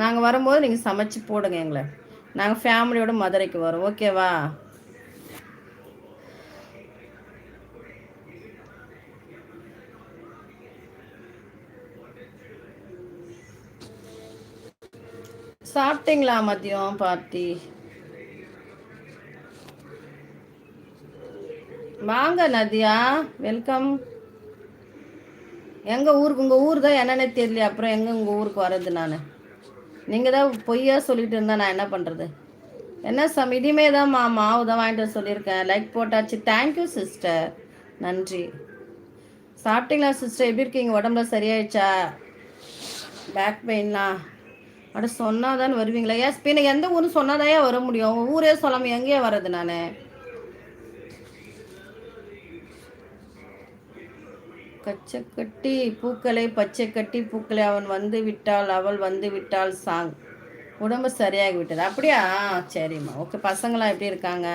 நாங்கள் வரும்போது நீங்கள் சமைச்சு போடுங்க எங்களை. நாங்கள் ஃபேமிலியோட மதுரைக்கு வரோம். ஓகேவா? சாப்பிட்டீங்களா மதியம் பார்ட்டி? வாங்க நதியா வெல்கம். எங்கள் ஊருக்கு? உங்கள் ஊர் தான் என்னென்ன தெரியல அப்புறம் எங்கே உங்கள் ஊருக்கு வர்றது நான்? நீங்கள் தான் பொய்யா சொல்லிட்டு இருந்தா நான் என்ன பண்ணுறது என்ன சம் இனிமே தான் மா மாவு தான் வாங்கிட்டு வர சொல்லியிருக்கேன். லைக் போட்டாச்சு. தேங்க்யூ சிஸ்டர் நன்றி. சாப்பிட்டீங்களா சிஸ்டர் எப்படி இருக்கீங்க? உடம்புல சரியாயிடுச்சா? பேக் பெயின்லாம் அப்படி சொன்னால் தான் வருவீங்களா? ஏன் பின்ன எந்த ஊரும் சொன்னாதான் வர முடியும்? ஊரே சொல்லாமல் எங்கேயே வர்றது நான்? கச்சக்கட்டி பூக்களை பச்சை கட்டி பூக்களை அவன் வந்து விட்டால் அவள் வந்து விட்டால் சாங். உடம்பு சரியாகி விட்டது. அப்படியா? சரிம்மா. ஓகே பசங்களாம் எப்படி இருக்காங்க?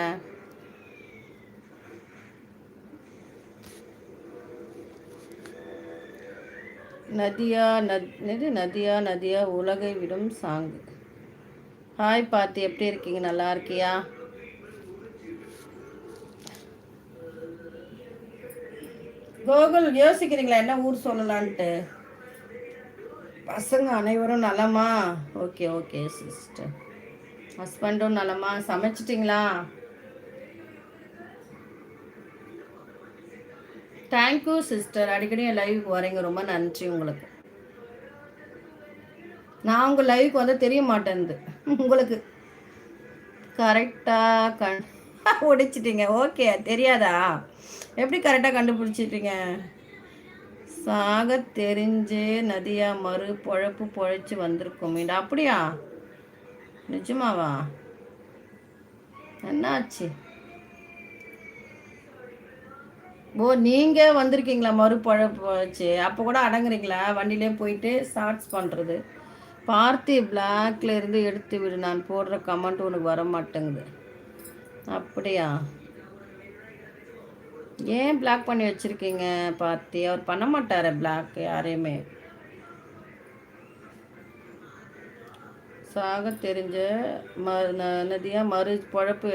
நதியா நதி நதியா நதியா உலகை விடும் சாங். ஹாய் பார்த்தி எப்படி இருக்கீங்க? நல்லா இருக்கியா? கோகுல் யோசிக்கிறீங்களா? என்ன ஊர் சொல்லலான்ட்டு? பசங்க அனைவரும் நலமா? Okay okay sister. ஹஸ்பண்டும் நலமா? சமைச்சிட்டிங்களா? தேங்க்யூ சிஸ்டர் அடிக்கடி என் லைவுக்கு வரீங்க. ரொம்ப நன்றி உங்களுக்கு. நான் உங்கள் லைவுக்கு வந்து தெரிய மாட்டேன்து. உங்களுக்கு கரெக்டாக கண் உடைச்சிட்டிங்க. ஓகே தெரியாதா? எப்படி கரெக்டாக கண்டுபிடிச்சிட்டீங்க? சாக தெரிஞ்சு நதியா மறு பொழப்பு பொழைச்சி வந்திருக்கோம். அப்படியா? நிஜமாவா? என்னாச்சு? ஓ நீங்கள் வந்திருக்கீங்களா மறு பொழப்பு அப்போ கூட அடங்குறீங்களா? வண்டியிலே போயிட்டு ஷார்ட்ஸ் பண்ணுறது பார்த்தி பிளாக்ல இருந்து எடுத்து விடு. நான் போடுற கமெண்ட் உனக்கு வர மாட்டேங்குது அப்படியா? ஏன் பிளாக் பண்ணி வச்சுருக்கீங்க? பார்த்தி அவர் பண்ண மாட்டார் பிளாக் யாரையுமே. சாக தெரிஞ்ச ம நதியாக மறு பழப்பு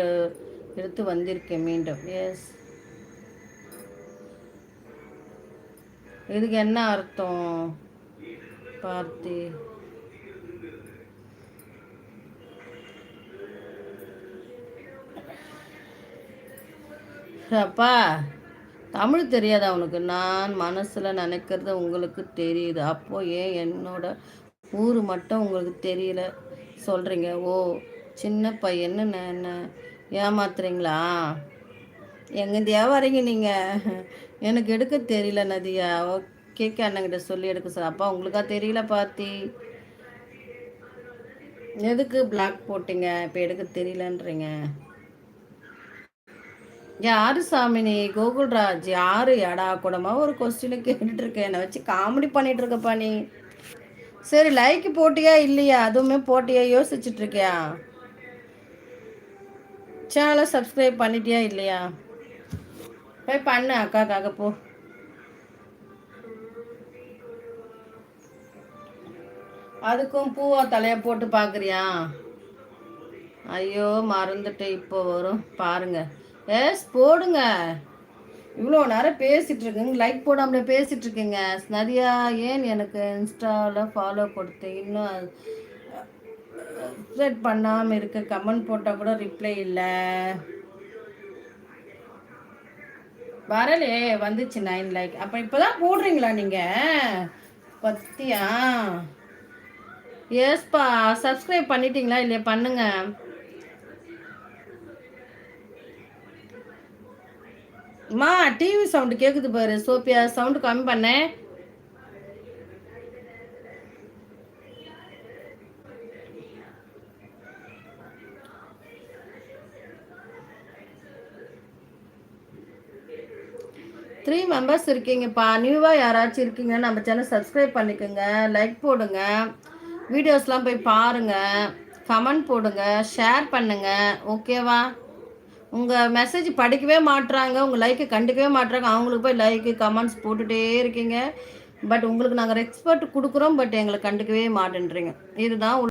எடுத்து வந்திருக்கேன் மீண்டும். எஸ் இதுக்கு என்ன அர்த்தம் பார்த்தி அப்பா தமிழ் தெரியாது அவனுக்கு நான் மனசில் நினைக்கிறது உங்களுக்கு தெரியுது. அப்போது ஏன் என்னோட ஊர் மட்டும் உங்களுக்கு தெரியல? சொல்கிறீங்க ஓ சின்ன பையன்னு என்ன ஏமாத்துறீங்களா? எங்கேருந்தியா வரீங்க நீங்கள் எனக்கு எடுக்க தெரியல நதியா. ஓகே அண்ணங்கிட்ட சொல்லி எடுக்க சார் அப்பா உங்களுக்கா தெரியல பாத்தி? எதுக்கு பிளாக் போட்டிங்க? இப்போ எடுக்க தெரியலன்றீங்க. யாரு சாமினி? கோகுல்ராஜ். யாரு? எடா கூடமா ஒரு கொஸ்டினை கேட்டுட்டு இருக்கேன் என்னை வச்சு காமெடி பண்ணிட்டு இருக்கப்பா நீ. சரி லைக் போட்டியா இல்லையா? அதுவுமே போட்டியா யோசிச்சுட்டு இருக்கியா சேனலை சப்ஸ்கிரைப் பண்ணிட்டியா இல்லையா? போய் பண்ணு அக்காக்காக போ. அதுக்கும் பூவா தலைய போட்டு பார்க்குறியா ஐயோ மறந்துட்டு இப்போ வரும். பாருங்கள் எஸ் போடுங்க. இவ்வளோ நேரம் பேசிகிட்டு இருக்குங்க. லைக் போடாமலே பேசிகிட்டு இருக்கீங்க. நிறையா ஏன் எனக்கு இன்ஸ்டாவில் ஃபாலோ கொடுத்து இன்னும் செட் பண்ணாமல் இருக்க? கமெண்ட் போட்டால் கூட ரிப்ளை இல்லை. வரலையே வந்துச்சு நைன் லைக் அப்போ இப்போ தான் போடுறீங்களா நீங்கள் பத்தியா? எஸ்ப்பா சப்ஸ்கிரைப் பண்ணிட்டீங்களா இல்லையா? பண்ணுங்கள் மா டிவி சவுண்டு கேட்குது பாரு சோப்பியா சவுண்டு கம்மி பண்ணேன் த்ரீ மெம்பர்ஸ் இருக்கீங்கப்பா. நியூவாக யாராச்சும் இருக்கீங்க நம்ம சேனல் சப்ஸ்கிரைப் பண்ணிக்கோங்க லைக் போடுங்க. வீடியோஸ்லாம் போய் பாருங்கள் கமெண்ட் போடுங்க ஷேர் பண்ணுங்கள் ஓகேவா உங்கள் மெசேஜ் படிக்கவே மாட்டுறாங்க உங்கள் லைக்கை கண்டுக்கவே மாட்டுறாங்க அவங்களுக்கு போய் லைக்கு கமெண்ட்ஸ் போட்டுகிட்டே இருக்கீங்க. பட் உங்களுக்கு நாங்கள் ரெஸ்பெக்ட் கொடுக்குறோம் பட் எங்களை கண்டுக்கவே மாட்டேன்றீங்க. இதுதான்